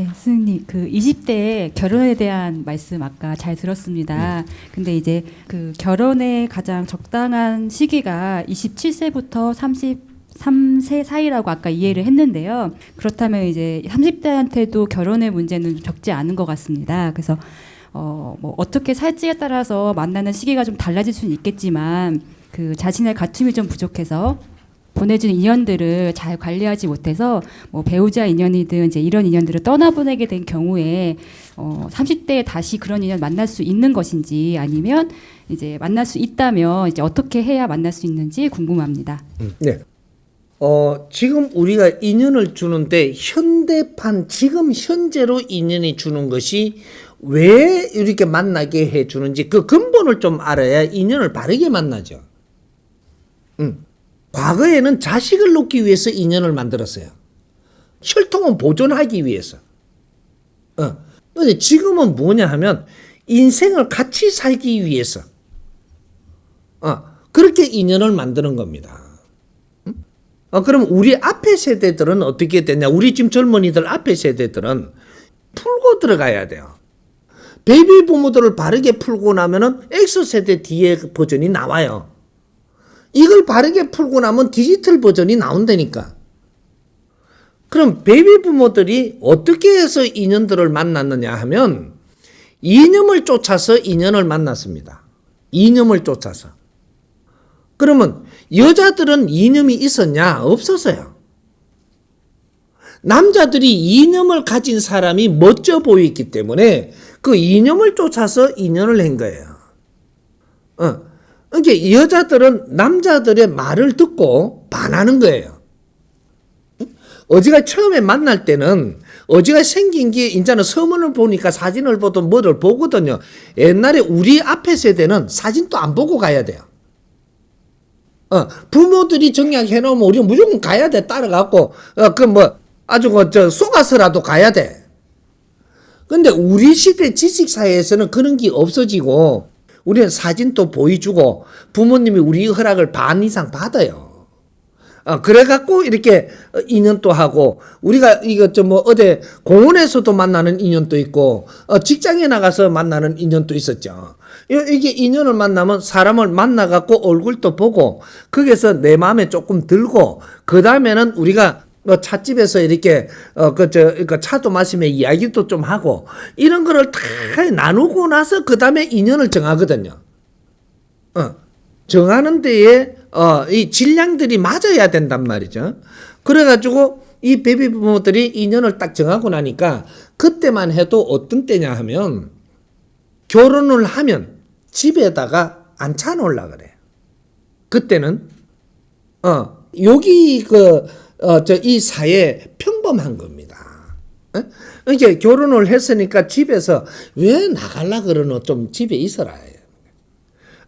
네, 스님 그 20대 결혼에 대한 말씀 아까 잘 들었습니다. 근데 이제 그 결혼의 가장 적당한 시기가 27세부터 33세 사이라고 아까 이해를 했는데요. 그렇다면 이제 30대한테도 결혼의 문제는 좀 적지 않은 것 같습니다. 그래서 어, 뭐 어떻게 살지에 따라서 만나는 시기가 좀 달라질 수는 있겠지만 그 자신의 갖춤이 좀 부족해서 보내준 인연들을 잘 관리하지 못해서 뭐 배우자 인연이든 이제 이런 인연들을 떠나보내게 된 경우에 어 30대에 다시 그런 인연 만날 수 있는 것인지 아니면 이제 만날 수 있다면 이제 어떻게 해야 만날 수 있는지 궁금합니다. 네. 어, 지금 우리가 인연을 주는데 현대판 지금 현재로 인연이 주는 것이 왜 이렇게 만나게 해 주는지 그 근본을 좀 알아야 인연을 바르게 만나죠. 음. 과거에는 자식을 놓기 위해서 인연을 만들었어요. 혈통은 보존하기 위해서. 어. 근데 지금은 뭐냐 하면 인생을 같이 살기 위해서. 어. 그렇게 인연을 만드는 겁니다. 어, 그럼 우리 앞에 세대들은 어떻게 되냐? 우리 지금 젊은이들 앞에 세대들은 풀고 들어가야 돼요. 베이비 부모들을 바르게 풀고 나면은 X 세대 뒤에 그 버전이 나와요. 이걸 바르게 풀고 나면 디지털 버전이 나온다니까. 그럼 베이비 부모들이 어떻게 해서 인연들을 만났느냐 하면 이념을 쫓아서 인연을 만났습니다. 이념을 쫓아서. 그러면 여자들은 이념이 있었냐? 없었어요. 남자들이 이념을 가진 사람이 멋져 보이기 때문에 그 이념을 쫓아서 인연을 한 거예요. 어. 이게 여자들은 남자들의 말을 듣고 반하는 거예요. 어지가 처음에 만날 때는 어지가 생긴 게 이제는 서문을 보니까 사진을 보든 뭐를 보거든요. 옛날에 우리 앞에 세대는 사진도 안 보고 가야 돼요. 어, 부모들이 정약해 놓으면 우리 무조건 가야 돼. 따라갖고, 어, 그 뭐, 아주 그, 저, 속아서라도 가야 돼. 근데 우리 시대 지식사회에서는 그런 게 없어지고, 우리는 사진도 보여주고, 부모님이 우리 허락을 반 이상 받아요. 어, 그래갖고 이렇게 인연도 하고, 우리가 이거 좀 뭐 어디 공원에서도 만나는 인연도 있고, 어, 직장에 나가서 만나는 인연도 있었죠. 이- 이게 인연을 만나면 사람을 만나갖고 얼굴도 보고, 거기서 내 마음에 조금 들고, 그 다음에는 우리가 뭐 찻집에서 이렇게 어 그저 그 차도 마시며 이야기도 좀 하고 이런 거를 다 나누고 나서 그 다음에 인연을 정하거든요. 어, 정하는 데에 어, 이 질량들이 맞아야 된단 말이죠. 그래가지고 이 베비 부모들이 인연을 딱 정하고 나니까 그때만 해도 어떤 때냐 하면 결혼을 하면 집에다가 안 차놓으려 그래요. 그때는 어 여기 그 어 저 이 사회 평범한 겁니다. 어? 이제 결혼을 했으니까 집에서 왜 나갈라 그러노 좀 집에 있어라.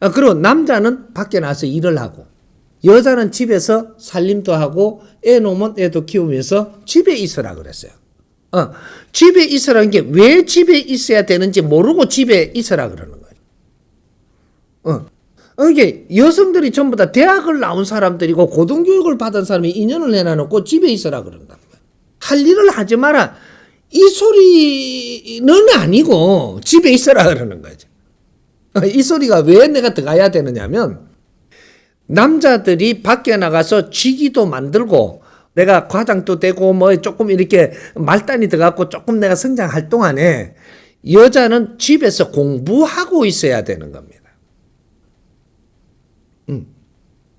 아, 그리고 남자는 밖에 나서 일을 하고 여자는 집에서 살림도 하고 애 놓으면 애도 키우면서 집에 있으라 그랬어요. 어, 집에 있으라는 게 왜 집에 있어야 되는지 모르고 집에 있으라 그러는 거예요. 어. 이게 여성들이 전부 다 대학을 나온 사람들이고 고등교육을 받은 사람이 인연을 해놔놓고 집에 있으라 그런다. 할 일을 하지 마라. 이 소리는 아니고 집에 있으라 그러는 거죠. 이 소리가 왜 내가 들어가야 되느냐면 남자들이 밖에 나가서 쥐기도 만들고 내가 과장도 되고 뭐 조금 이렇게 말단이 들어갖고 조금 내가 성장할 동안에 여자는 집에서 공부하고 있어야 되는 겁니다. 음.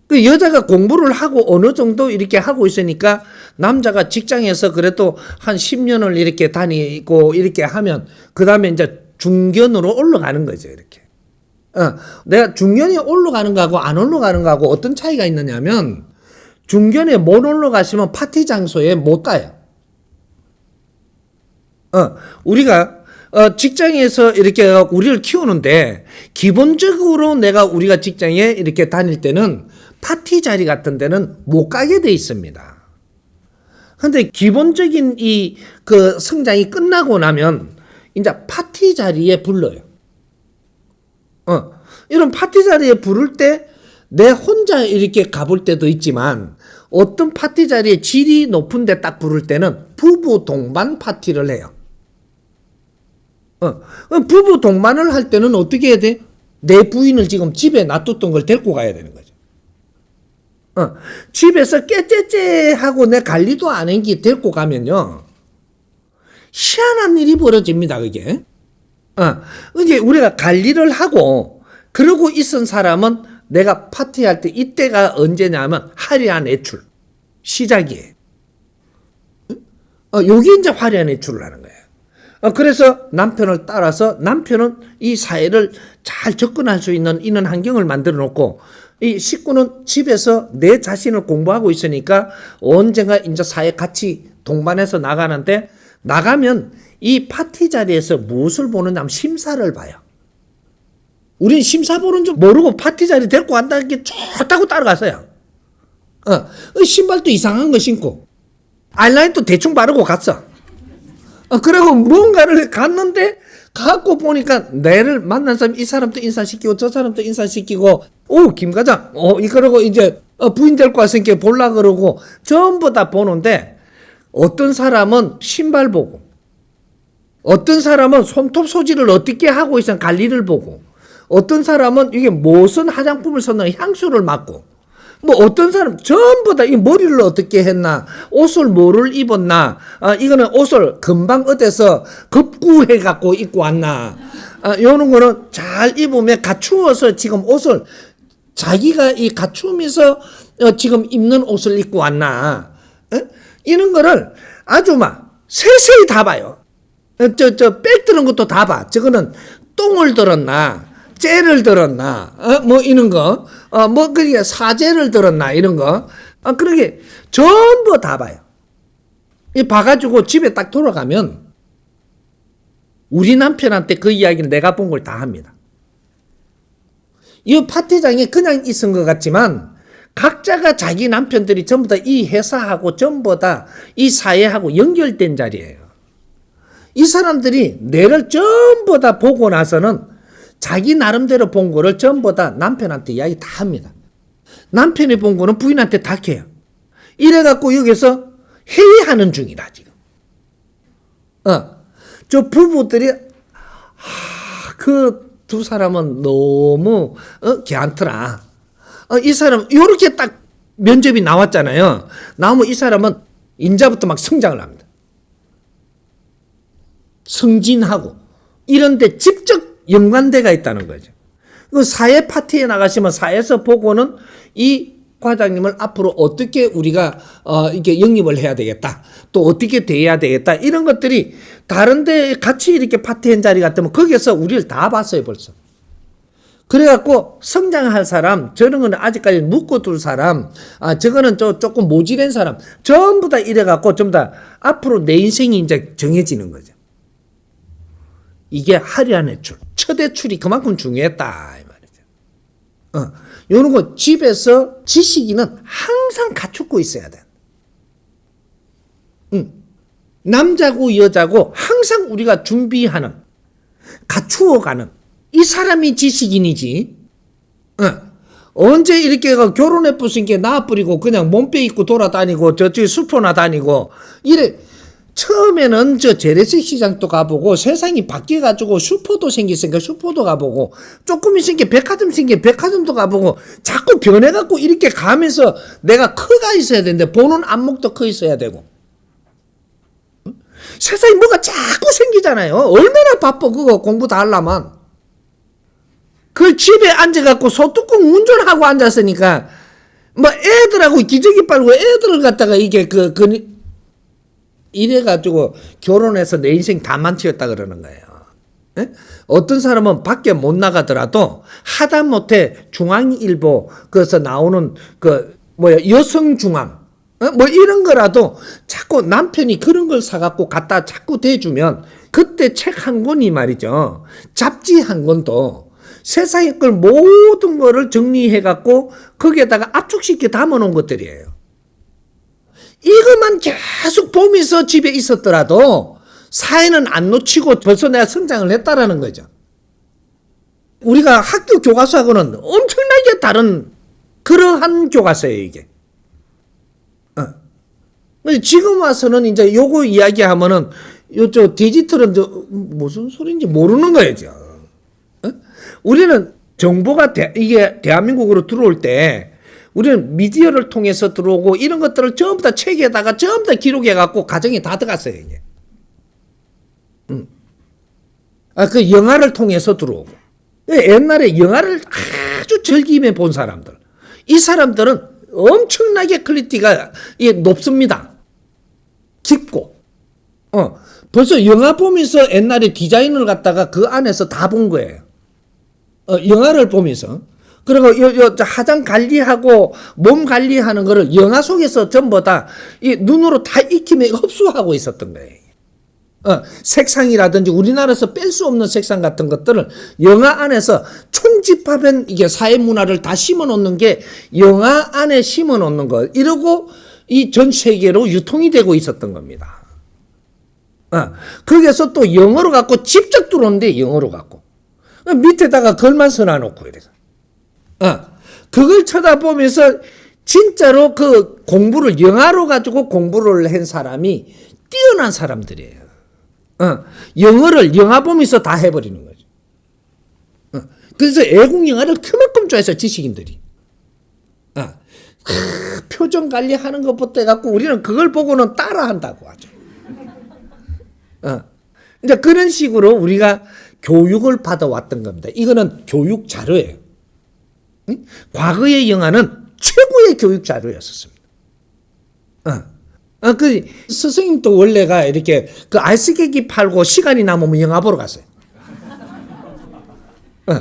그 여자가 공부를 하고 어느 정도 이렇게 하고 있으니까 남자가 직장에서 그래도 한 10년을 이렇게 다니고 이렇게 하면 그 다음에 이제 중견으로 올라가는 거죠, 이렇게. 어, 내가 중견이 올라가는 거하고 안 올라가는 거하고 어떤 차이가 있느냐면 중견에 못 올라가시면 파티 장소에 못 가요. 어, 우리가 어, 직장에서 이렇게 우리를 키우는데 기본적으로 내가 우리가 직장에 이렇게 다닐 때는 파티 자리 같은 데는 못 가게 돼 있습니다. 근데 기본적인 이 그 성장이 끝나고 나면 이제 파티 자리에 불러요. 어, 이런 파티 자리에 부를 때 내 혼자 이렇게 가볼 때도 있지만 어떤 파티 자리에 질이 높은데 딱 부를 때는 부부 동반 파티를 해요. 어, 그럼 부부 동반을 할 때는 어떻게 해야 돼? 내 부인을 지금 집에 놔뒀던 걸 데리고 가야 되는 거죠. 어, 집에서 깨째째 하고 내 관리도 안 한게 데리고 가면요. 희한한 일이 벌어집니다, 그게. 어, 이제 우리가 관리를 하고, 그러고 있은 사람은 내가 파티할 때 이때가 언제냐면 화려한 애출. 시작이에요. 어, 요게 이제 화려한 애출을 하는 거예요. 어, 그래서 남편을 따라서 남편은 이 사회를 잘 접근할 수 있는 이런 환경을 만들어 놓고 이 식구는 집에서 내 자신을 공부하고 있으니까 언젠가 이제 사회 같이 동반해서 나가는데 나가면 이 파티 자리에서 무엇을 보느냐 하면 심사를 봐요. 우린 심사 보는 줄 모르고 파티 자리 데리고 간다는 게 좋다고 따라가서요. 어, 어, 신발도 이상한 거 신고 아이라인도 대충 바르고 갔어. 어, 그리고 뭔가를 갔는데 갖고 보니까 내를 만난 사람 이 사람도 인사시키고 저 사람도 인사시키고 오 김과장. 어 이거라고 이제 어, 부인 데리고 왔으니까 볼라 그러고 전부 다 보는데 어떤 사람은 신발 보고 어떤 사람은 손톱 소지를 어떻게 하고 있어 관리를 보고 어떤 사람은 이게 무슨 화장품을 썼나 향수를 맡고 뭐 어떤 사람 전부 다 이 머리를 어떻게 했나 옷을 뭐를 입었나 아 이거는 옷을 금방 어디서 급구해 갖고 입고 왔나 아 요런 거는 잘 입으면 갖추어서 지금 옷을 자기가 이 갖추면서 어, 지금 입는 옷을 입고 왔나 어? 이런 거를 아주 막 세세히 다 봐요 저 저 백 들은 것도 다 봐. 저거는 똥을 들었나, 째를 들었나, 어? 뭐 이런 거, 어, 뭐 그게 사제를 들었나 이런 거, 어, 그러게 전부 다 봐요. 이 봐가지고 집에 딱 돌아가면 우리 남편한테 그 이야기를 내가 본 걸 다 합니다. 이 파티장에 그냥 있은 것 같지만 각자가 자기 남편들이 전부 다 이 회사하고 전부 다 이 사회하고 연결된 자리예요. 이 사람들이 뇌를 전부 다 보고 나서는 자기 나름대로 본 거를 전부 다 남편한테 이야기 다 합니다. 남편이 본 거는 부인한테 다 해요. 이래갖고 여기서 회의하는 중이다, 지금. 어. 저 부부들이, 아, 그 두 사람은 너무, 어, 괜찮더라. 어, 이 사람, 요렇게 딱 면접이 나왔잖아요. 나오면 이 사람은 인자부터 막 성장을 합니다. 승진하고 이런데 직접 연관대가 있다는 거죠. 그 사회 파티에 나가시면 사회에서 보고는 이 과장님을 앞으로 어떻게 우리가 어 이게 영입을 해야 되겠다. 또 어떻게 돼야 되겠다. 이런 것들이 다른데 같이 이렇게 파티한 자리 같으면 거기서 우리를 다 봤어요 벌써. 그래갖고 성장할 사람, 저런 거는 아직까지 묶어둘 사람, 아 저거는 저 조금 모질한 사람, 전부 다 이래갖고 전부 다 앞으로 내 인생이 이제 정해지는 거죠. 이게 화려한 외출, 첫 외출이 그만큼 중요했다 이 말이죠. 어, 요런 거 집에서 지식인은 항상 갖추고 있어야 돼. 응. 남자고 여자고 항상 우리가 준비하는, 갖추어가는 이 사람이 지식인이지. 어. 언제 이렇게 그 결혼해 부신 게 나뿌리고 그냥 몸빼 입고 돌아다니고 저쪽에 슈퍼나 다니고 이래 처음에는 저 재래식 시장도 가보고 세상이 바뀌어가지고 슈퍼도 생겼으니까 슈퍼도 가보고 조금 있으니까 백화점 생긴 백화점도 가보고 자꾸 변해갖고 이렇게 가면서 내가 커가 있어야 되는데 보는 안목도 커 있어야 되고 세상에 뭐가 자꾸 생기잖아요. 얼마나 바빠 그거 공부 다 하려면 그 집에 앉아갖고 소뚜껑 운전하고 앉았으니까 뭐 애들하고 기저귀 빨고 애들을 갖다가 이게 그, 그 이래가지고 결혼해서 내 인생 다 망치겠다 그러는 거예요. 예? 어떤 사람은 밖에 못 나가더라도 하다못해 중앙일보 그래서 나오는 그 뭐야 여성 중앙 어? 뭐 이런 거라도 자꾸 남편이 그런 걸 사갖고 갖다 자꾸 대주면 그때 책 한 권이 말이죠 잡지 한 권도 세상의 걸 모든 거를 정리해갖고 거기에다가 압축시켜 담아놓은 것들이에요. 이것만 계속 보면서 집에 있었더라도 사회는 안 놓치고 벌써 내가 성장을 했다라는 거죠. 우리가 학교 교과서하고는 엄청나게 다른 그러한 교과서예요, 이게. 어. 지금 와서는 이제 요거 이야기하면은 요저 디지털은 저 무슨 소리인지 모르는 거예요. 어? 우리는 정보가 대, 이게 대한민국으로 들어올 때 우리는 미디어를 통해서 들어오고 이런 것들을 전부 다 책에다가 전부 다 기록해 갖고 가정에 다 들어갔어요 이게. 음. 아 그 영화를 통해서 들어오고 옛날에 영화를 아주 즐기며 본 사람들 이 사람들은 엄청나게 퀄리티가 이 높습니다. 깊고 어 벌써 영화 보면서 옛날에 디자인을 갖다가 그 안에서 다 본 거예요. 어, 영화를 보면서. 그리고 요, 요, 저 화장 관리하고 몸 관리하는 거를 영화 속에서 전부 다 이 눈으로 다 익히며 흡수하고 있었던 거예요. 어, 색상이라든지 우리나라에서 뺄 수 없는 색상 같은 것들을 영화 안에서 총집합한 이게 사회 문화를 다 심어 놓는 게 영화 안에 심어 놓는 거. 이러고 이 전 세계로 유통이 되고 있었던 겁니다. 어, 거기에서 또 영어로 갖고 직접 들어오는데 영어로 갖고. 어, 밑에다가 글만 써놔놓고 이래서. 어, 그걸 쳐다보면서 진짜로 그 공부를 영화로 가지고 공부를 한 사람이 뛰어난 사람들이에요. 어, 영어를 영화 보면서 다 해버리는 거죠. 어, 그래서 애국 영화를 그만큼 좋아해서 지식인들이. 어, 크, 표정 관리하는 것부터 해갖고 우리는 그걸 보고는 따라한다고 하죠. 어. 이제 그런 식으로 우리가 교육을 받아왔던 겁니다. 이거는 교육 자료예요. 응? 과거의 영화는 최고의 교육 자료였었습니다. 어. 어, 그 스승님도 원래가 이렇게 그 알쓰개기 팔고 시간이 남으면 영화 보러 갔어요. 어,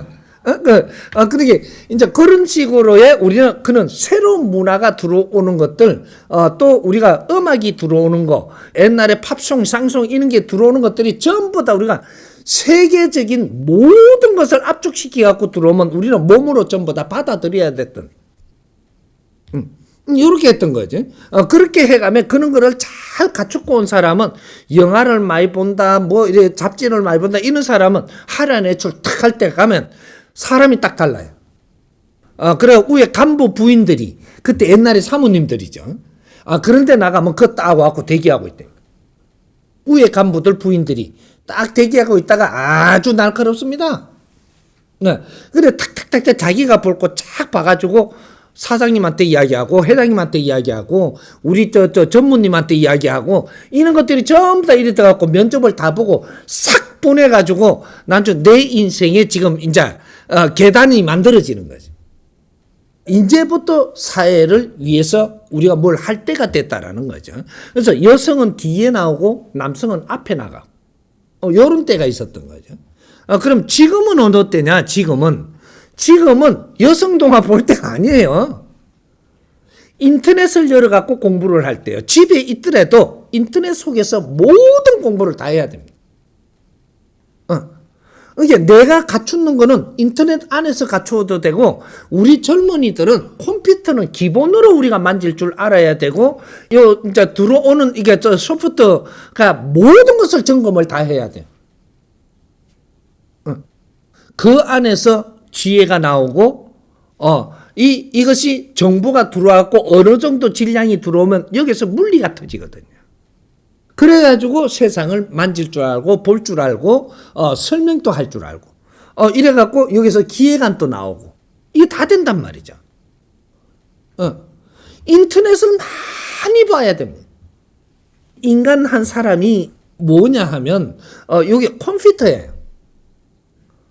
어, 그, 어, 그러게, 이제 그런 식으로의 우리는 그는 새로운 문화가 들어오는 것들, 어, 또 우리가 음악이 들어오는 거, 옛날에 팝송, 쌍송 이런 게 들어오는 것들이 전부 다 우리가 세계적인 모든 것을 압축시켜 갖고 들어오면 우리는 몸으로 전부 다 받아들여야 됐던. 이렇게 했던 거지. 어, 그렇게 해가면 그런 거를 잘 갖추고 온 사람은 영화를 많이 본다, 뭐, 이래 잡지를 많이 본다, 이런 사람은 하란 애출 탁할 때 가면 사람이 딱 달라요. 어, 그래, 위에 간부 부인들이, 그때 옛날에 사모님들이죠. 아, 그런데 나가면 그거 딱 와갖고 대기하고 있대. 위에 간부들 부인들이 딱 대기하고 있다가 아주 날카롭습니다. 네. 그래, 탁탁탁탁 자기가 볼 거 착 봐가지고 사장님한테 이야기하고 회장님한테 이야기하고 우리 저, 저 전무님한테 이야기하고 이런 것들이 전부 다 이래 돼갖고 면접을 다 보고 싹 보내가지고 난 좀 내 인생에 지금 이제 어, 계단이 만들어지는 거지. 이제부터 사회를 위해서 우리가 뭘 할 때가 됐다라는 거죠. 그래서 여성은 뒤에 나오고 남성은 앞에 나가 고 어, 때가 있었던 거죠. 어, 그럼 지금은 어느 때냐? 지금은 지금은 여성 동화 볼 때가 아니에요. 인터넷을 열어갖고 공부를 할 때요. 집에 있더라도 인터넷 속에서 모든 공부를 다 해야 됩니다. 어. 이게 내가 갖추는 거는 인터넷 안에서 갖추어도 되고 우리 젊은이들은 컴퓨터는 기본으로 우리가 만질 줄 알아야 되고 요 이제 들어오는 이게 저 소프트가 모든 것을 점검을 다 해야. 어. 그 안에서 지혜가 나오고 어 이 이것이 정보가 들어왔고 어느 정도 질량이 들어오면 여기서 물리가 터지거든요. 그래가지고 세상을 만질 줄 알고 볼 줄 알고 어, 설명도 할 줄 알고 어, 이래갖고 여기서 기획안도 나오고 이게 다 된단 말이죠. 어. 인터넷을 많이 봐야 됩니다. 인간 한 사람이 뭐냐 하면 어, 이게 컴퓨터예요.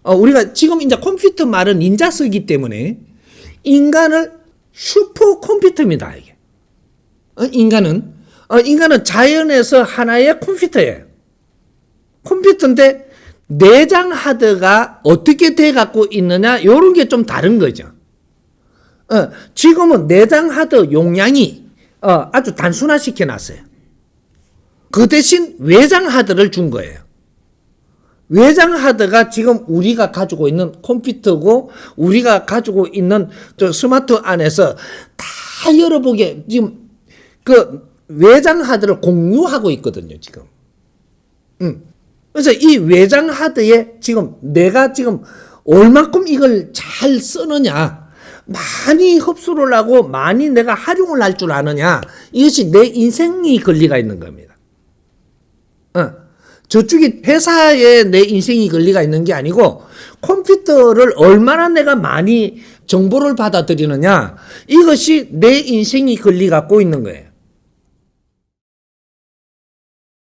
어, 우리가 지금 이제 컴퓨터 말은 인자 쓰기 때문에 인간을 슈퍼 컴퓨터입니다. 이게 어, 인간은 어, 인간은 자연에서 하나의 컴퓨터예요. 컴퓨터인데 내장 하드가 어떻게 돼 갖고 있느냐 요런 게 좀 다른 거죠. 어, 지금은 내장 하드 용량이 어, 아주 단순화 시켜 놨어요. 그 대신 외장 하드를 준 거예요. 외장 하드가 지금 우리가 가지고 있는 컴퓨터고 우리가 가지고 있는 저 스마트 안에서 다 열어보게 지금 그 외장 하드를 공유하고 있거든요, 지금. 음. 그래서 이 외장 하드에 지금 내가 지금 얼마큼 이걸 잘 쓰느냐, 많이 흡수를 하고 많이 내가 활용을 할 줄 아느냐, 이것이 내 인생이 권리가 있는 겁니다. 어. 저쪽이 회사에 내 인생이 권리가 있는 게 아니고 컴퓨터를 얼마나 내가 많이 정보를 받아들이느냐 이것이 내 인생이 권리 갖고 있는 거예요.